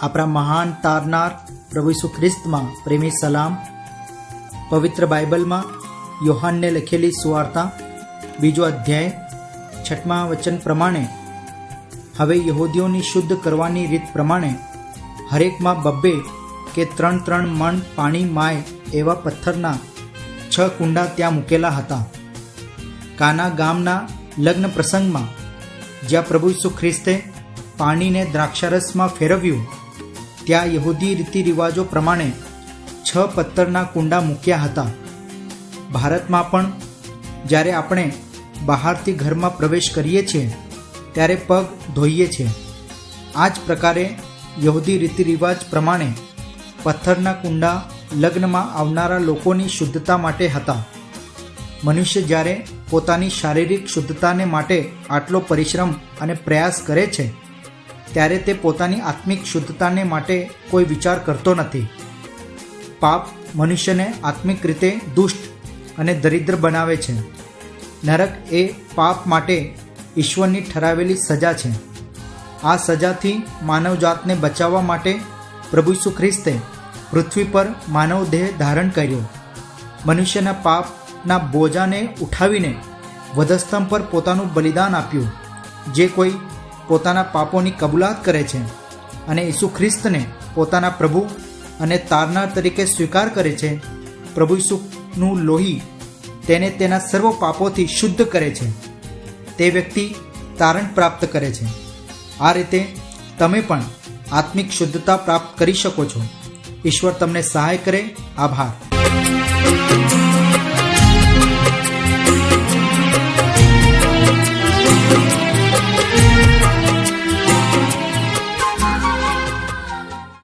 આપણા મહાન તારનાર પ્રભુ ઈસુ ખ્રિસ્તમાં પ્રેમી સલામ, પવિત્ર બાઇબલમાં યોહાનને લખેલી સુવાર્તા, બીજો અધ્યાય છઠમા વચન પ્રમાણે, હવે યહૂદીઓની શુદ્ધ કરવાની રીત પ્રમાણે, હરેકમાં બબ્બે કે ત્રણ ત્રણ મણ પાણી માય એવા પથ્થરના છ કુંડા ત્યાં મૂકેલા હતા. કાના ગામના લગ્ન પ્રસંગમાં જ્યાં પ્રભુ ઈસુ ખ્રિસ્તે પાણીને દ્રાક્ષારસમાં ફેરવ્યું ત્યાં યહૂદી રીતિરિવાજો પ્રમાણે છ પત્તરના કુંડા મૂક્યા હતા. ભારતમાં પણ જ્યારે આપણે બહારથી ઘરમાં પ્રવેશ કરીએ છીએ, ત્યારે પગ ધોઈએ છીએ. આ જ પ્રકારે યહૂદી રીતિરિવાજ પ્રમાણે પથ્થરના કુંડા લગ્નમાં આવનારા લોકોની શુદ્ધતા માટે હતા. મનુષ્ય જ્યારે પોતાની શારીરિક શુદ્ધતાને માટે આટલો પરિશ્રમ અને પ્રયાસ કરે છે ત્યારે તે પોતાની આત્મિક શુદ્ધતાને માટે કોઈ વિચાર કરતો નથી. પાપ મનુષ્યને આત્મિક રીતે દુષ્ટ અને દરિદ્ર બનાવે છે. નરક એ પાપ માટે ઈશ્વરની ઠરાવેલી સજા છે. આ સજાથી માનવજાતને બચાવવા માટે પ્રભુ ખ્રિસ્તે પૃથ્વી પર માનવ દેહ ધારણ કર્યો. મનુષ્યના પાપના બોજાને ઉઠાવીને વધસ્તંભ પર પોતાનું બલિદાન આપ્યું. જે કોઈ પોતાના પાપોની કબૂલાત કરે છે અને ઈસુ ખ્રિસ્તને પોતાના પ્રભુ અને તારનાર તરીકે સ્વીકાર કરે છે. પ્રભુ ઈસુનું લોહી તેને તેના સર્વ પાપોથી શુદ્ધ કરે છે. તે વ્યક્તિ તારણ પ્રાપ્ત કરે છે. આ રીતે તમે પણ આત્મિક શુદ્ધતા પ્રાપ્ત કરી શકો છો. ઈશ્વર તમને સહાય કરે. આભાર.